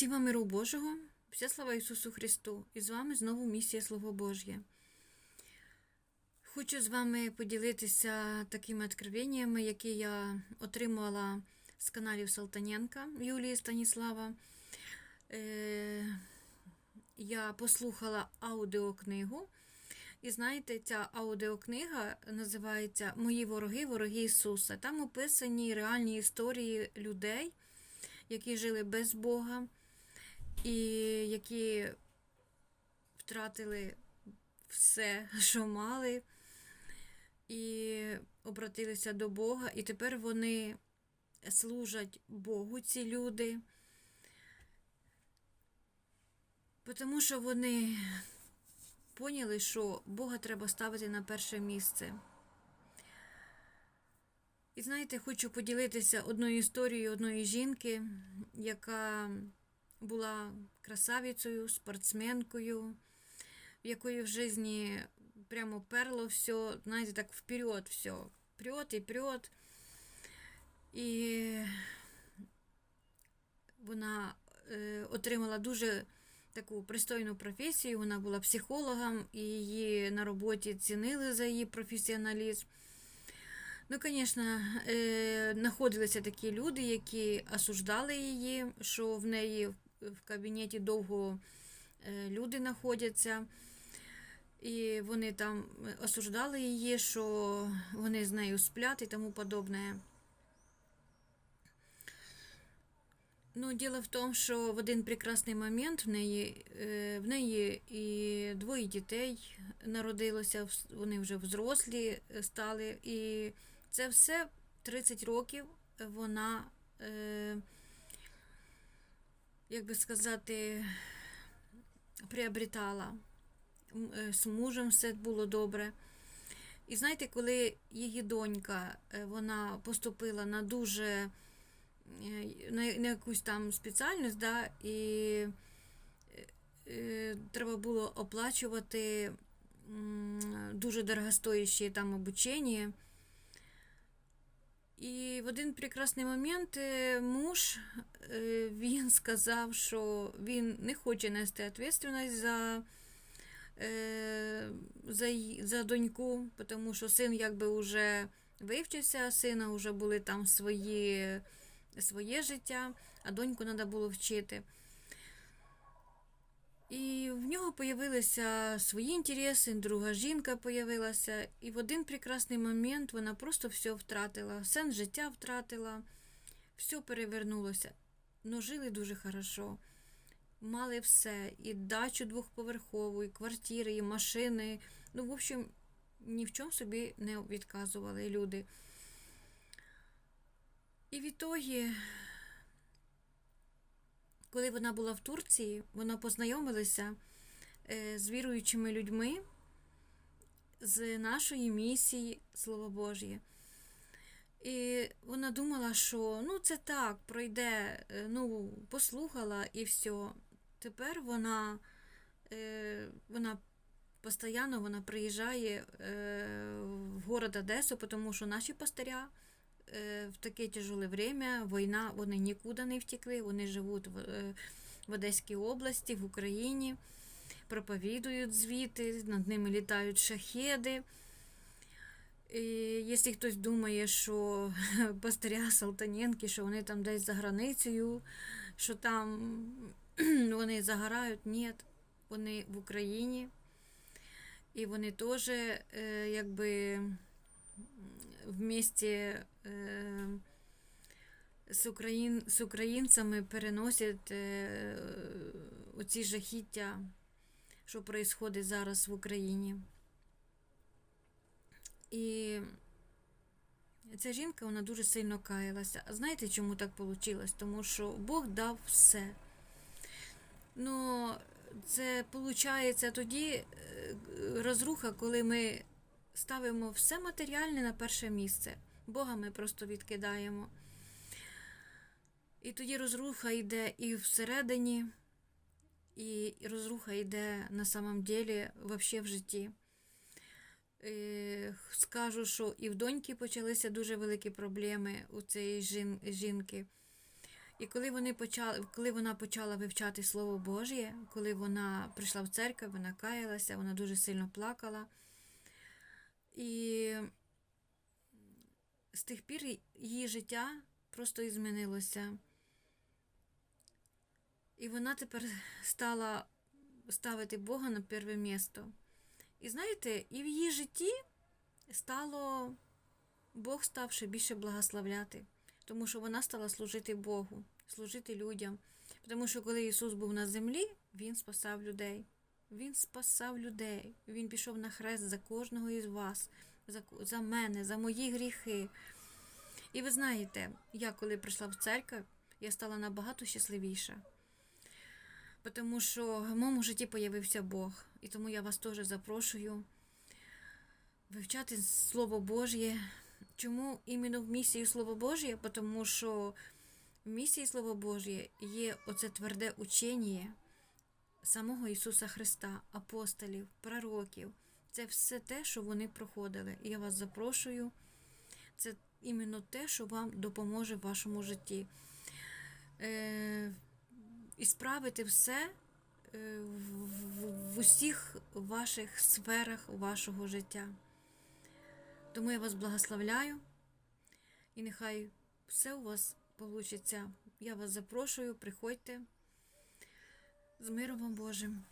Всім миру Божого, вся слава Ісусу Христу, і з вами знову місія Слово Божє. Хочу з вами поділитися такими откровеннями, які я отримала з каналів Салтаненка Юлії Станіслава. Е, Я послухала аудіокнигу. І знаєте, ця аудіокнига називається Мої вороги, вороги Ісуса. Там описані реальні історії людей, які жили без Бога, і які втратили все, що мали, і обратилися до Бога. І тепер вони служать Богу, ці люди, тому що вони поняли, що Бога треба ставити на перше місце. І знаєте, хочу поділитися одною історією одної жінки, яка була красавицею, спортсменкою, в якої в житті прямо перло все, знаєте, так вперед все, вперед і вперед. І вона е, отримала дуже таку пристойну професію. Вона була психологом, і її на роботі цінили за її професіоналізм. Ну, звісно, е, знаходилися такі люди, які осуждали її, що в неї в кабінеті довго е, люди знаходяться. І вони там осуждали її, що вони з нею сплять і тому подобне. Ну, діло в тому, що в один прекрасний момент в неї, е, в неї і двоє дітей народилося, вони вже взрослі е, стали. І це все 30 років вона, е, як би сказати, приобретала. Е, З мужем все було добре. І знаєте, коли її донька, е, вона поступила на дуже е, на, якусь там спеціальність, да, і треба було оплачувати дуже дорогостоящее там обучення. І в один прекрасний момент е, муж е, він сказав, що він не хоче нести відповідальність за, е, за, за доньку, тому що син якби вже вивчився, сина вже були там свої, своє життя, а доньку треба було вчити. І в нього появилися свої інтереси, друга жінка появилася, і в один прекрасний момент вона просто все втратила, сенс життя втратила, все перевернулося. Но жили дуже хорошо. Мали все, і дачу двохповерхову, і квартири, і машини. Ну, в общем, ні в чому собі не відказували люди. І в ітогі коли вона була в Турції, вона познайомилася е, з віруючими людьми з нашої місії Слово Божє. І вона думала, що ну це так, пройде, е, ну, послухала і все. Тепер вона, е, вона постійно вона приїжджає в город Одесу, тому що наші пастиря в таке тяжеле время, війна, вони нікуди не втекли, вони живуть в, е, в Одеській області, в Україні, проповідують звідти, над ними літають шахеди. І якщо хтось думає, що пастиря Салтаненки, що вони там десь за границею, що там вони загорають, ні, вони в Україні. І вони теж е, якби вместе э, з, Україн, з українцями переносять оці жахіття, що відбувається зараз в Україні. І ця жінка вона дуже сильно каялася. А знаєте, чому так вийшло? Тому що Бог дав все. Ну, це виходить тоді е, розруха, коли ми ставимо все матеріальне на перше місце. Бога ми просто відкидаємо. І тоді розруха йде і всередині, і розруха йде на самом деле вообще в житті. Е, Скажу, що і в доньки почалися дуже великі проблеми у цієї жін- жінки. І коли, вони почали, коли вона почала вивчати Слово Божє, коли вона прийшла в церкву, вона каялася, вона дуже сильно плакала. І з тих пір її життя просто і змінилося. І вона тепер стала ставити Бога на перше місто. І знаєте, і в її житті стало Бог став ще більше благословляти, тому що вона стала служити Богу, служити людям. Тому що коли Ісус був на землі, Він спасав людей. Він спасав людей. Він пішов на хрест за кожного із вас, за, за мене, за мої гріхи. І ви знаєте, я коли прийшла в церкву, я стала набагато щасливіша. Тому що в моєму житті появився Бог. І тому я вас теж запрошую вивчати Слово Божє. Чому іменно в місії Слово Божє? Тому що в місії Слово Божє є оце тверде учення самого Ісуса Христа, апостолів, пророків. Це все те, що вони проходили. І я вас запрошую. Це іменно те, що вам допоможе в вашому житті. Е, і справити все е, в, в, в усіх ваших сферах вашого життя. Тому я вас благословляю, і нехай все у вас вийде. Я вас запрошую, приходьте з миром Божим.